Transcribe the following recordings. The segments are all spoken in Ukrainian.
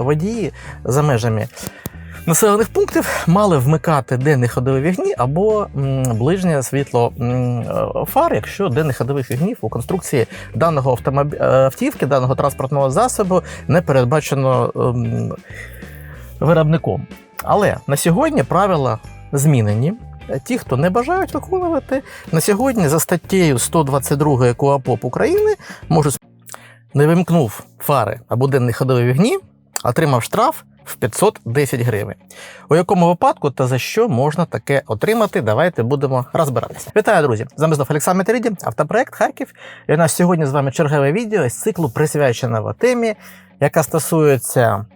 водії за межами населених пунктів мали вмикати денний ходовий вігні або ближнє світло е, фар, якщо денний ходових вігнів у конструкції даного автомобі... е, автівки, даного транспортного засобу не передбачено ем, виробником. Але на сьогодні правила змінені. Ті, хто не бажають виконувати, на сьогодні за статтею 122 КУАПОП України можуть не вимкнув фари або денний ходовий вігні, отримав штраф в 510 гривень. У якому випадку та за що можна таке отримати? Давайте будемо розбиратися. Вітаю, друзі! З вами знов Олександр Метеріді, автопроект Харків. І у нас сьогодні з вами чергове відео з циклу присвяченого темі, яка стосується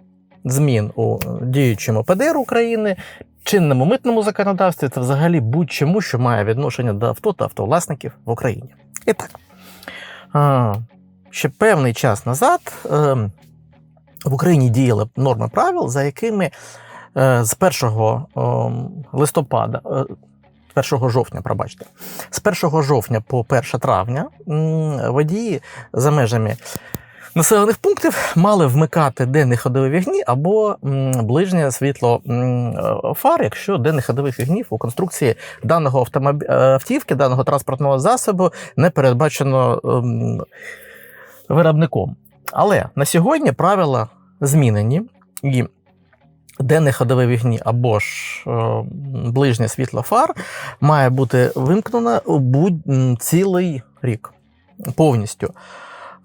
змін у діючому ПДР України, чинному митному законодавстві та взагалі будь-чому, що має відношення до авто та автовласників в Україні. І так, ще певний час назад е, в Україні діяли норми правил, за якими е, з 1 е, листопада. е, 1 жовтня, пробачте, з 1 жовтня по 1 травня водії за межами населених пунктів мали вмикати денний ходовий вігні або ближнє світло е, фар, якщо денний ходовий вігнів у конструкції даного автомобі... е, автівки, даного транспортного засобу не передбачено ем, виробником. Але на сьогодні правила змінені і. Денний ходовий вігні або ж е, ближнє світло фар має бути вимкнено цілий рік повністю.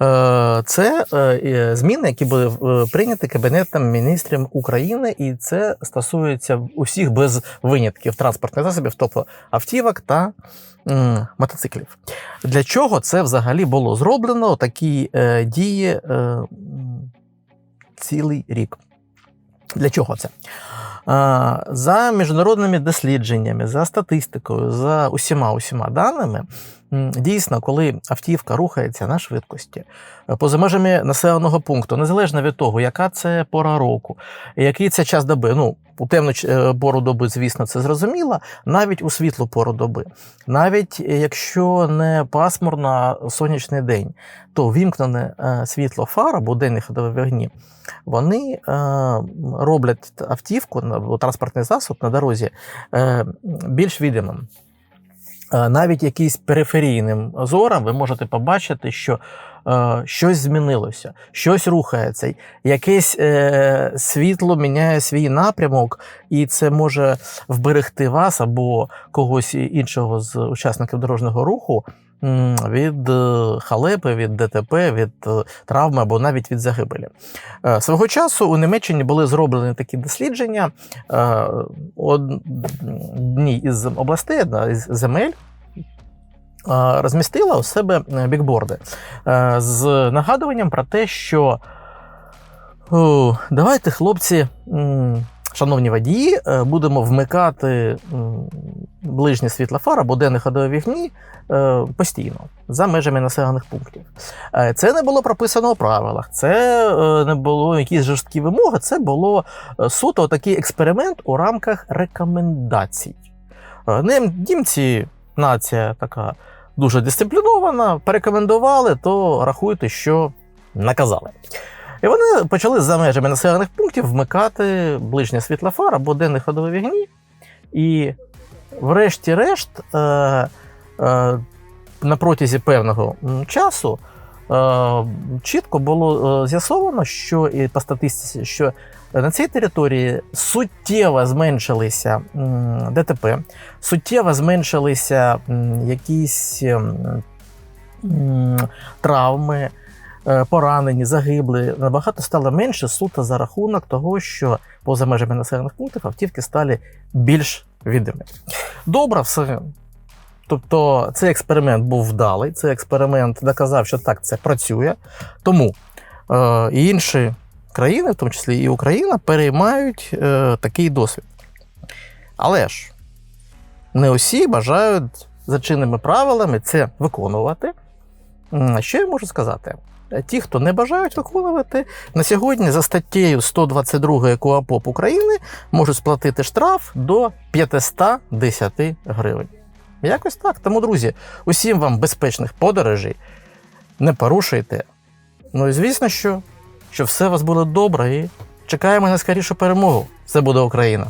Е, Це е, зміни, які були прийняті Кабінетом міністрів України, і це стосується усіх без винятків транспортних засобів, тобто автівок та мотоциклів. Для чого це взагалі було зроблено? Такі дії цілий рік. Для чого це? За міжнародними дослідженнями, за статистикою, за усіма усіма даними, дійсно, коли автівка рухається на швидкості е, поза межами населеного пункту, незалежно від того, яка це пора року, який це час доби. Ну, у темну е, пору доби, звісно, це зрозуміло, навіть у світлу пору доби, навіть е, якщо не пасмурно, сонячний день, то вімкнене світло фар або денні ходові вогні, вони роблять автівку транспортний засіб на дорозі більш відомим. Навіть якийсь периферійним зором ви можете побачити, що е, щось змінилося, щось рухається, якесь е, світло міняє свій напрямок, і це може вберегти вас або когось іншого з учасників дорожнього руху від е, халепи, від ДТП, від е, травми або навіть від загибелі. Е, Свого часу у Німеччині були зроблені такі дослідження. Одній із областей, одна із земель. Розмістила у себе бікборди з нагадуванням про те, що давайте, хлопці, шановні водії, будемо вмикати м, ближнє світло фар або денні ходові вігні е, постійно за межами населених пунктів. Е, Це не було прописано у правилах, це е, не було якісь жорсткі вимоги, це було суто такий експеримент у рамках рекомендацій. Німці нація така дуже дисциплінована, порекомендували, то рахуйте, що наказали. І вони почали за межами населених пунктів вмикати ближнє світло фар або денні ходові вігні. І врешті-решт, е, е, на протязі певного часу е, чітко було е, з'ясовано, що і по статистиці, що на цій території суттєво зменшилися ДТП, суттєво зменшилися якісь травми, е, поранені, загибли. Набагато стало менше суто за рахунок того, що поза межами населених пунктів автівки стали більш відомі. Добре, все. Тобто цей експеримент був вдалий, цей експеримент доказав, що так це працює. Тому е, інші країни, в тому числі і Україна, переймають е, такий досвід. Але ж не усі бажають за чинними правилами це виконувати. Що я можу сказати? Ті, хто не бажають виконувати, на сьогодні за статтею 122 КУАПОП України можуть сплатити штраф до 510 гривень. Якось так. Тому, друзі, усім вам безпечних подорожей, не порушуйте. Ну і звісно, що, що все у вас буде добре і Чекаємо на скорішу перемогу. Це буде Україна.